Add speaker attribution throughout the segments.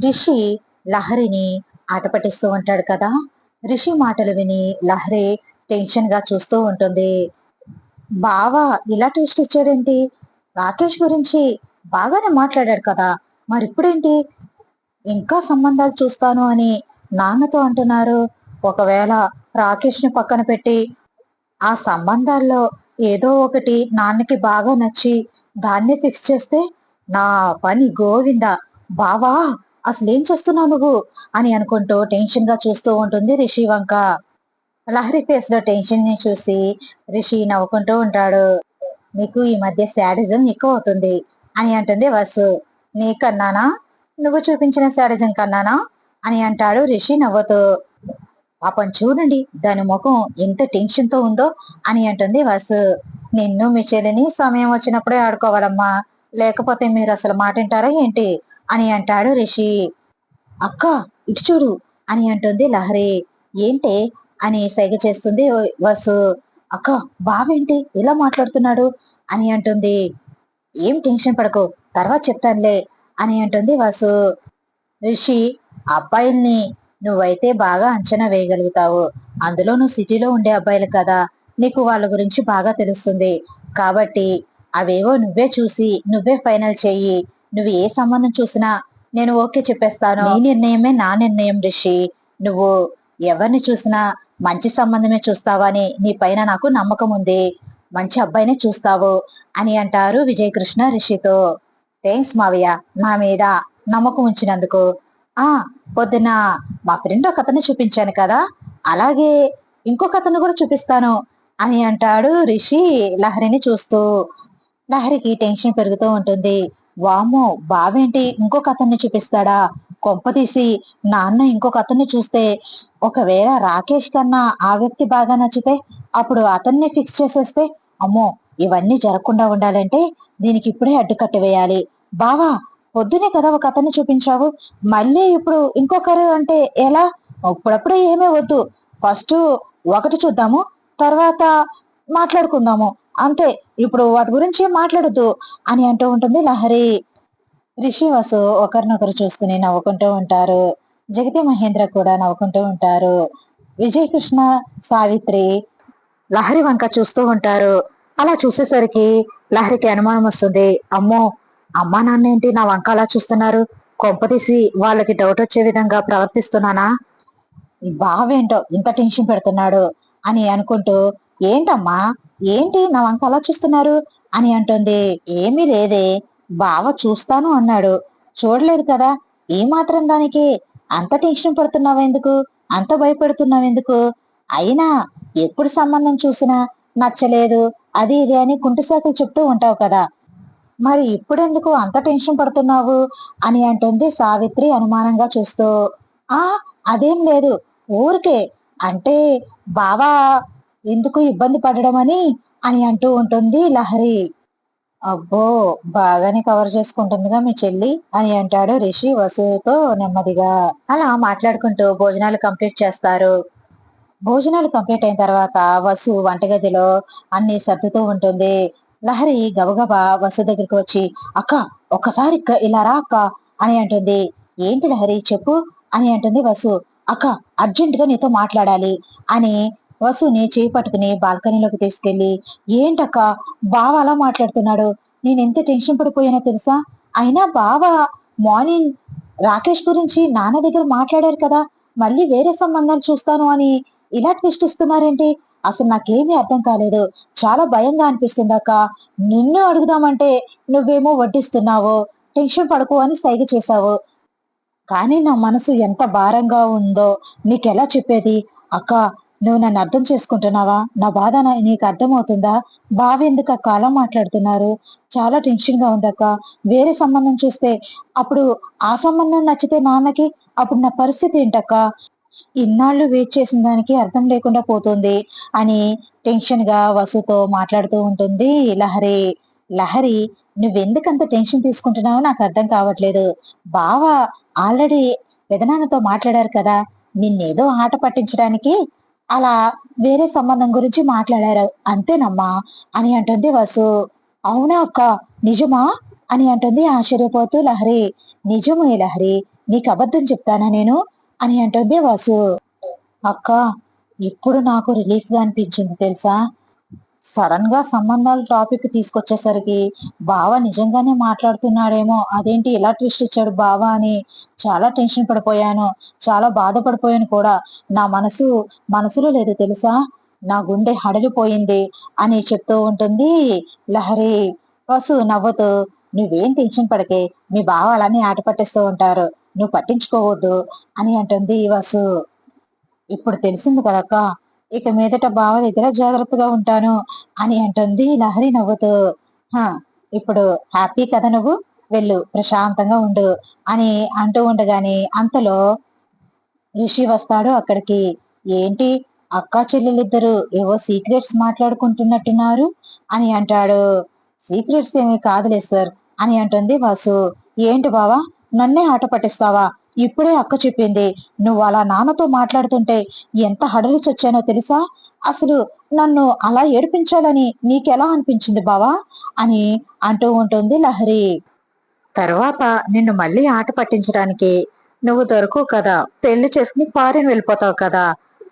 Speaker 1: రిషి లహరిని ఆటపటిస్తూ ఉంటాడు కదా. రిషి మాటలు విని లహరి టెన్షన్గా చూస్తూ ఉంటుంది. బావా ఇలా టేస్ట్ ఇచ్చాడేంటి? రాకేష్ గురించి బాగానే మాట్లాడాడు కదా. మరి ఇప్పుడేంటి ఇంకా సంబంధాలు చూస్తాను అని నాన్నతో అంటున్నారు. ఒకవేళ రాకేష్ని పక్కన పెట్టి ఆ సంబంధాల్లో ఏదో ఒకటి నాన్నకి బాగా నచ్చి దాన్ని ఫిక్స్ చేస్తే నా పని గోవింద? బావా అసలు ఏం చేస్తున్నావు నువ్వు? అని అనుకుంటూ టెన్షన్గా చూస్తూ ఉంటుంది రిషి వంక. లహరి ఫేస్లో టెన్షన్ని చూసి రిషి నవ్వుకుంటూ ఉంటాడు. నీకు ఈ మధ్య శాడిజం ఎక్కువ అవుతుంది అని అంటుంది వసు. నీకన్నానా నువ్వు చూపించిన శాడిజం కన్నానా? అని అంటాడు రిషి నవ్వుతూ. పాపం చూడండి దాని ముఖం ఎంత టెన్షన్తో ఉందో అని అంటుంది వసు. నిన్ను మీ చెల్లిని సమయం వచ్చినప్పుడే ఆడుకోవాలమ్మా. లేకపోతే మీరు అసలు మాట వింటారా ఏంటి? అని అంటాడు రిషి. అక్క ఇటు చూడు అని అంటుంది లహరి. ఏంటే? అని సైగ చేస్తుంది వసు. అక్క బావేంటి? ఇలా మాట్లాడుతున్నాడు? అని అంటుంది. ఏం టెన్షన్ పడకు తర్వాత చెప్తానులే అని అంటుంది వసు. రిషి అబ్బాయిల్ని నువ్వైతే బాగా అంచనా వేయగలుగుతావు. అందులో నువ్వు సిటీలో ఉండే అబ్బాయిలు కదా నీకు వాళ్ళ గురించి బాగా తెలుస్తుంది. కాబట్టి అవేవో నువ్వే చూసి నువ్వే ఫైనల్ చెయ్యి నువ్వు ఏ సంబంధం చూసినా నేను ఓకే చెప్పేస్తాను. నీ నిర్ణయమే నా నిర్ణయం రిషి. నువ్వు ఎవరిని చూసినా మంచి సంబంధమే చూస్తావని నీ పైన నాకు నమ్మకం ఉంది. మంచి అబ్బాయినే చూస్తావు అని అంటారు విజయకృష్ణ రిషితో. థ్యాంక్స్ మావయ్య. నా మీద నమ్మకం ఉంచినందుకు. ఆ పొద్దున మా ఫ్రెండ్ ఒక అతను చూపించాను కదా. అలాగే ఇంకొక అతను కూడా చూపిస్తాను అని అంటాడు రిషి లహరిని చూస్తూ. లహరికి టెన్షన్ పెరుగుతూ ఉంటుంది. వామో బావేంటి? ఇంకొక అతన్ని చూపిస్తాడా? కొంపతీసి నాన్న ఇంకొక అతన్ని చూస్తే ఒకవేళ రాకేష్ కన్నా ఆ వ్యక్తి బాగా నచ్చితే అప్పుడు అతన్ని ఫిక్స్ చేసేస్తే అమ్మో ఇవన్నీ జరగకుండా ఉండాలంటే దీనికి ఇప్పుడే అడ్డుకట్ట వేయాలి. బావా పొద్దునే కదా ఒక అతన్ని చూపించావు. మళ్ళీ ఇప్పుడు ఇంకొకరు అంటే ఎలా? అప్పుడప్పుడే ఏమీ వద్దు. ఫస్ట్ ఒకటి చూద్దాము తర్వాత మాట్లాడుకుందాము. అంతే ఇప్పుడు వాటి గురించి ఏం మాట్లాడొద్దు అని అంటూ ఉంటుంది లహరి. రిషివాసు ఒకరినొకరు చూసుకుని నవ్వుకుంటూ ఉంటారు. జగతి మహేంద్ర కూడా నవ్వుకుంటూ ఉంటారు. విజయ్ కృష్ణ సావిత్రి లహరి వంక చూస్తూ ఉంటారు. అలా చూసేసరికి లహరికి అనుమానం వస్తుంది. అమ్మో అమ్మా నాన్న ఏంటి నా వంక అలా చూస్తున్నారు? కొంపతీసి వాళ్ళకి డౌట్ వచ్చే విధంగా ప్రవర్తిస్తున్నానా? బావేంటో ఇంత టెన్షన్ పెడుతున్నాడు అని అనుకుంటూ ఏంటమ్మా ఏంటి నా వంక అలా చూస్తున్నారు? అని అంటుంది. ఏమీ లేదే బావ చూస్తాను అన్నాడు. చూడలేదు కదా ఏ మాత్రం దానికి అంత టెన్షన్ పడుతున్నావెందుకు అంత భయపెడుతున్నావెందుకు అయినా ఎప్పుడు సంబంధం చూసినా నచ్చలేదు అది ఇది అని కుంటిసాకులు చెప్తూ ఉంటావు కదా. మరి ఇప్పుడెందుకు అంత టెన్షన్ పడుతున్నావు? అని అంటుంది సావిత్రి అనుమానంగా చూస్తూ. ఆ అదేం లేదు ఊరికే. అంటే బావా ఎందుకు ఇబ్బంది పడడం అని అని అంటూ ఉంటుంది లహరి. అబ్బో బాగానే కవర్ చేసుకుంటుందిగా మీ చెల్లి అని అంటాడు రిషి వసుతో నెమ్మదిగా. అలా మాట్లాడుకుంటూ భోజనాలు కంప్లీట్ చేస్తారు. భోజనాలు కంప్లీట్ అయిన తర్వాత వసు వంటగదిలో అన్ని సర్దుతూ ఉంటుంది. లహరి గబగబా వసు దగ్గరికి వచ్చి అక్క ఒక్కసారి ఇలా రా అక్క అని అంటుంది. ఏంటి లహరి చెప్పు అని అంటుంది వసు. అక్క అర్జెంట్గా నీతో మాట్లాడాలి అని వసుని చేపట్టుకుని బాల్కనీలోకి తీసుకెళ్ళి ఏంటక్క బావ అలా మాట్లాడుతున్నాడు? నేను ఎంత టెన్షన్ పడిపోయానో తెలుసా? అయినా బావ మార్నింగ్ రాకేష్ గురించి నాన్న దగ్గర మాట్లాడారు కదా మళ్ళీ వేరే సంబంధాలు చూస్తాను అని ఇలా ట్విస్ట్ ఇస్తున్నారేంటి? అసలు నాకేమీ అర్థం కాలేదు. చాలా భయంగా అనిపిస్తుంది అక్క. నిన్ను అడుగుదామంటే నువ్వేమో వడ్డిస్తున్నావు. టెన్షన్ పడుకో అని సైగ చేశావు. కానీ నా మనసు ఎంత భారంగా ఉందో నీకెలా చెప్పేది? అక్క నువ్వు నన్ను అర్థం చేసుకుంటున్నావా? నా బాధ నీకు అర్థమవుతుందా? బావ ఎందుకు కాలం మాట్లాడుతున్నారు? చాలా టెన్షన్గా ఉందక్క వేరే సంబంధం చూస్తే అప్పుడు ఆ సంబంధం నచ్చితే నాన్నకి అప్పుడు నా పరిస్థితి ఏంటక్క? ఇన్నాళ్ళు వెయిట్ చేసిన దానికి అర్థం లేకుండా పోతుంది అని టెన్షన్గా వసుతో మాట్లాడుతూ ఉంటుంది లహరి. లహరి నువ్వెందుకంత టెన్షన్ తీసుకుంటున్నావో నాకు అర్థం కావట్లేదు. బావ ఆల్రెడీ పెదనాన్నతో మాట్లాడారు కదా. నిన్నేదో ఆట పట్టించడానికి అలా వేరే సంబంధం గురించి మాట్లాడారు. అంతేనమ్మా? అని అంటుంది వసు. అవునా అక్క? నిజమా? అని అంటుంది ఆశ్చర్యపోతూ లహరి. నిజమే లహరి. నీకు అబద్ధం చెప్తానా నేను? అని అంటుంది వాసు. అక్క ఇప్పుడు నాకు రిలీఫ్గా అనిపించింది తెలుసా? సడన్గా సంబంధాల టాపిక్ తీసుకొచ్చేసరికి బావ నిజంగానే మాట్లాడుతున్నాడేమో అదేంటి ఇలా ట్విస్ట్ ఇచ్చాడు బావ అని చాలా టెన్షన్ పడిపోయాను చాలా బాధపడిపోయాను కూడా. నా మనసు మనసులో లేదు తెలుసా? నా గుండె హడలిపోయింది అని చెప్తూ ఉంటుంది లహరి. వసు నవ్వుతూ నువ్వేం టెన్షన్ పడకే మీ బావ అలానే ఆట పట్టేస్తూ ఉంటారు నువ్వు పట్టించుకోవద్దు అని అంటుంది వసు. ఇప్పుడు తెలిసింది కదక్క ఇక మీదట బావ దగ్గర జాగ్రత్తగా ఉంటాను అని అంటుంది లహరి నవ్వుతూ. హా ఇప్పుడు హ్యాపీ కదా నువ్వు? వెళ్ళు ప్రశాంతంగా ఉండు అని అంటూ ఉండగానే అంతలో రిషి వస్తాడు అక్కడికి. ఏంటి? అక్క చెల్లెలిద్దరు ఏవో సీక్రెట్స్ మాట్లాడుకుంటున్నట్టున్నారు అని అంటాడు. సీక్రెట్స్ ఏమీ కాదులే సార్ అని అంటుంది వాసు. ఏంటి బావా? నన్నే ఆట పట్టిస్తావా? ఇప్పుడే అక్క చెప్పింది. నువ్వు అలా నాన్నతో మాట్లాడుతుంటే ఎంత హడలు చచ్చానో తెలుసా? అసలు నన్ను అలా ఏడిపించాలని నీకెలా అనిపించింది బావా? అని అంటూ ఉంటుంది లహరి. తర్వాత నిన్ను మళ్ళీ ఆట పట్టించడానికి నువ్వు దొరకవు కదా. పెళ్ళి చేసుకుని ఫారిన్ వెళ్ళిపోతావు కదా.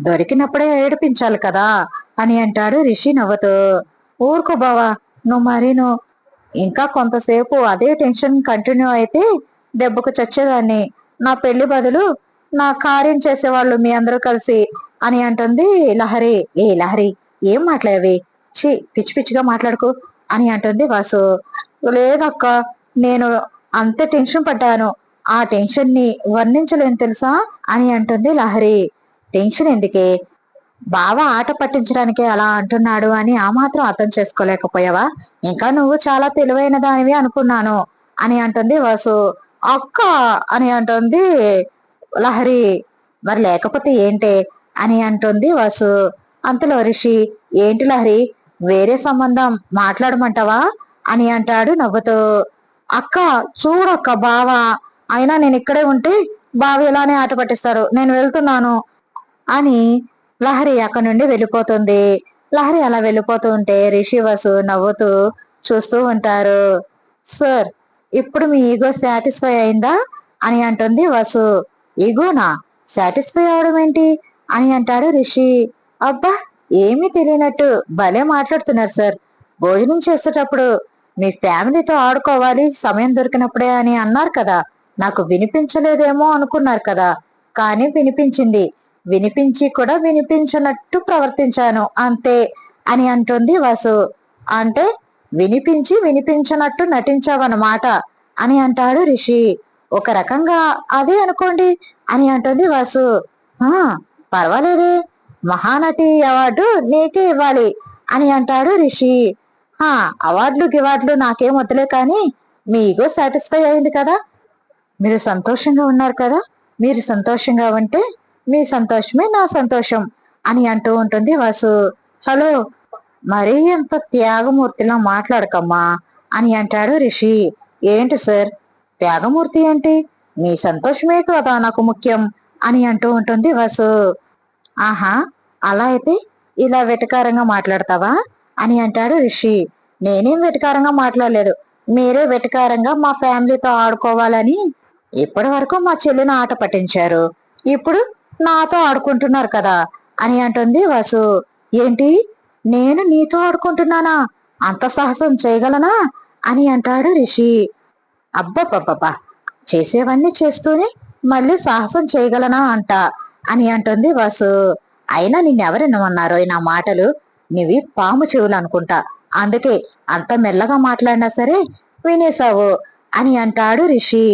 Speaker 1: దొరికినప్పుడే ఏడిపించాలి కదా అని అంటాడు రిషి నవ్వుతూ. ఊరుకో బావా నువ్వు మరీను. ఇంకా కొంతసేపు అదే టెన్షన్ కంటిన్యూ అయితే దెబ్బకు చచ్చేదాన్ని. నా పెళ్ళి బదులు నా కార్యం చేసేవాళ్ళు మీ అందరూ కలిసి అని అంటుంది లహరి. ఏ లహరి ఏం మాట్లాడవి? ఛీ పిచ్చి పిచ్చిగా మాట్లాడుకు అని అంటుంది వాసు. లేదక్క నేను అంత టెన్షన్ పడ్డాను. ఆ టెన్షన్ని వర్ణించలేను తెలుసా అని అంటుంది లహరి. టెన్షన్ ఎందుకే? బావ ఆట పట్టించడానికే అలా అంటున్నాడు అని ఆ మాత్రం అర్థం చేసుకోలేకపోయావా? ఇంకా నువ్వు చాలా తెలివైన దానివి అనుకున్నాను అని అంటుంది వాసు. అక్క అని అంటుంది లహరి మరి లేకపోతే ఏంటే అని అంటుంది వసు. అంతలో రిషి ఏంటి లహరి వేరే సంబంధం మాట్లాడమంటావా అని అంటాడు నవ్వుతూ. అక్క చూడక్క బావ అయినా నేను ఇక్కడే ఉంటే బావ ఇలానే ఆట పట్టిస్తారు నేను వెళ్తున్నాను అని లహరి అక్కడ నుండి వెళ్ళిపోతుంది. లహరి అలా వెళ్ళిపోతూ ఉంటే రిషి వసు నవ్వుతూ చూస్తూ ఉంటారు. సార్ ఇప్పుడు మీ ఈగో సాటిస్ఫై అయిందా అని అంటుంది వసు. ఈగోనా సాటిస్ఫై అవడం ఏంటి? అని అంటాడు రిషి. అబ్బా ఏమీ తెలియనట్టు భలే మాట్లాడుతున్నారు సార్. భోజనం చేసేటప్పుడు మీ ఫ్యామిలీతో ఆడుకోవాలి సమయం దొరికినప్పుడే అని అన్నారు కదా. నాకు వినిపించలేదేమో అనుకున్నారు కదా. కానీ వినిపించింది. వినిపించి కూడా వినిపించనట్టు ప్రవర్తించాను అంతే అని అంటుంది వాసు. అంటే వినిపించి వినిపించనట్టు నటించావన్నమాట అని అంటాడు రిషి. ఒక రకంగా అదే అనుకోండి అని అంటుంది వాసు. "హా, పర్వాలేదే. మహానటి అవార్డు నీకే ఇవ్వాలి అని అంటాడు రిషి. హా అవార్డులు గివార్డులు నాకేం వద్దులే కానీ మీ ఈగో సాటిస్ఫై అయింది కదా. మీరు సంతోషంగా ఉన్నారు కదా. మీరు సంతోషంగా ఉంటే మీ సంతోషమే నా సంతోషం అని అంటూ ఉంటుంది వాసు. హలో మరీ ఎంత త్యాగమూర్తిలా మాట్లాడకమ్మా అని అంటాడు రిషి. ఏంటి సార్? త్యాగమూర్తి ఏంటి మీ సంతోషమే కదా నాకు ముఖ్యం అని అంటూ ఉంటుంది వసు. ఆహా అలా అయితే ఇలా వెటకారంగా మాట్లాడతావా అని అంటాడు రిషి. నేనేం వెటకారంగా మాట్లాడలేదు. మీరే వెటకారంగా మా ఫ్యామిలీతో ఆడుకోవాలని ఇప్పటి వరకు మా చెల్లిని ఆట పట్టించారు. ఇప్పుడు నాతో ఆడుకుంటున్నారు కదా అని అంటుంది వసు. ఏంటి? నేను నీతో ఆడుకుంటున్నానా? అంత సాహసం చేయగలనా? అని అంటాడు రిషి. అబ్బబ్బబ్బబ్బా చేసేవన్నీ చేస్తూనే మళ్ళీ సాహసం చేయగలనా అంట అని అంటుంది వాసు. అయినా నిన్నెవరెన్నమన్నారో నా మాటలు? నీవి పాము చెవులు అనుకుంటా. అందుకే అంత మెల్లగా మాట్లాడినా సరే వినేశావు అని అంటాడు రిషి.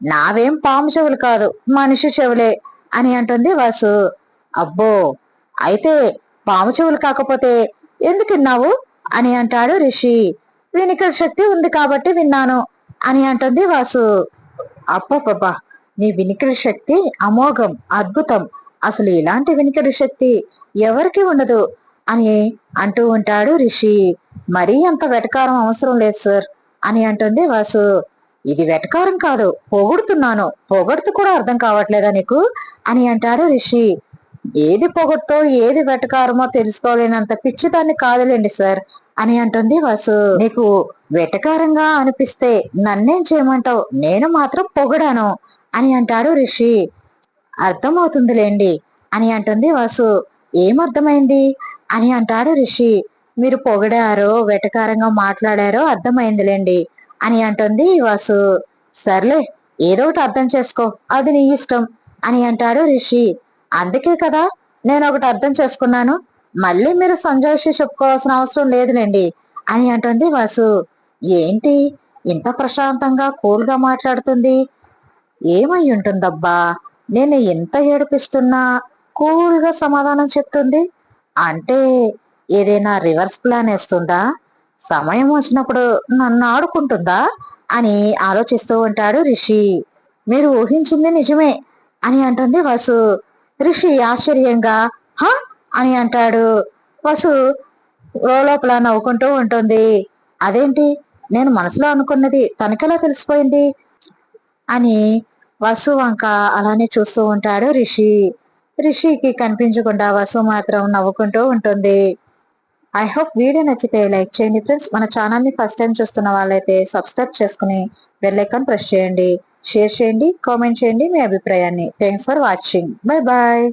Speaker 1: నావేం పాము చెవులు కాదు మనిషి చెవులే అని అంటుంది వాసు. అబ్బో అయితే పాము చెవులు కాకపోతే ఎందుకు విన్నావు? అని అంటాడు రిషి. వినికల్ శక్తి ఉంది కాబట్టి విన్నాను అని అంటుంది వాసు. అప్పపబ్బా నీ వినికిడి శక్తి అమోఘం అద్భుతం. అసలు ఇలాంటి వినికిడి శక్తి ఎవరికి ఉండదు అని అంటూ ఉంటాడు రిషి. మరీ అంత వెటకారం అవసరం లేదు సార్ అని అంటుంది వాసు. ఇది వెటకారం కాదు పొగుడుతున్నాను. పొగడుతూ కూడా అర్థం కావట్లేదా నీకు? అని అంటాడు రిషి. ఏది పొగడ్తో ఏది వెటకారమో తెలుసుకోలేనంత పిచ్చిదాన్ని కాదులేండి సార్ అని అంటుంది వాసు. నీకు వెటకారంగా అనిపిస్తే నన్నేం చేయమంటావు? నేను మాత్రం పొగడాను అని అంటాడు రిషి. అర్థమవుతుందిలేండి అని అంటుంది వాసు. ఏమర్థమైంది? అని అంటాడు రిషి. మీరు పొగడారో వెటకారంగా మాట్లాడారో అర్థమైందిలేండి అని అంటుంది వాసు. సర్లే ఏదో ఒకటి అర్థం చేసుకో అది నీ ఇష్టం అని అంటాడు రిషి. అందుకే కదా నేను ఒకటి అర్థం చేసుకున్నాను. మళ్ళీ మీరు సంజాయిషి చెప్పుకోవాల్సిన అవసరం లేదులేండి అని అంటుంది వాసు. ఏంటి? ఇంత ప్రశాంతంగా కూల్గా మాట్లాడుతుంది. ఏమై ఉంటుందబ్బా? నేను ఎంత ఏడిపిస్తున్నా కూల్గా సమాధానం చెప్తుంది. అంటే ఏదైనా రివర్స్ ప్లాన్ వేస్తుందా? సమయం వచ్చినప్పుడు నన్ను ఆడుకుంటుందా? అని ఆలోచిస్తూ ఉంటాడు రిషి. మీరు ఊహించింది నిజమే అని అంటుంది వసు. రిషి ఆశ్చర్యంగా హ? అని అంటాడు. వసు లోపల నవ్వుకుంటూ ఉంటుంది. అదేంటి? నేను మనసులో అనుకున్నది తనకెలా తెలిసిపోయింది? అని వసు వంక అలానే చూస్తూ ఉంటాడు రిషి రిషికి కనిపించకుండా వసు మాత్రం నవ్వుకుంటూ ఉంటుంది. ఐ హోప్ వీడియో నచ్చితే లైక్ చేయండి ఫ్రెండ్స్. మన ఛానల్ని ఫస్ట్ టైం చూస్తున్న వాళ్ళైతే సబ్స్క్రైబ్ చేసుకుని బెల్ ఐకాన్ ప్రెస్ చేయండి. షేర్ చేయండి కామెంట్ చేయండి మీ అభిప్రాయాన్ని. Thanks for watching bye bye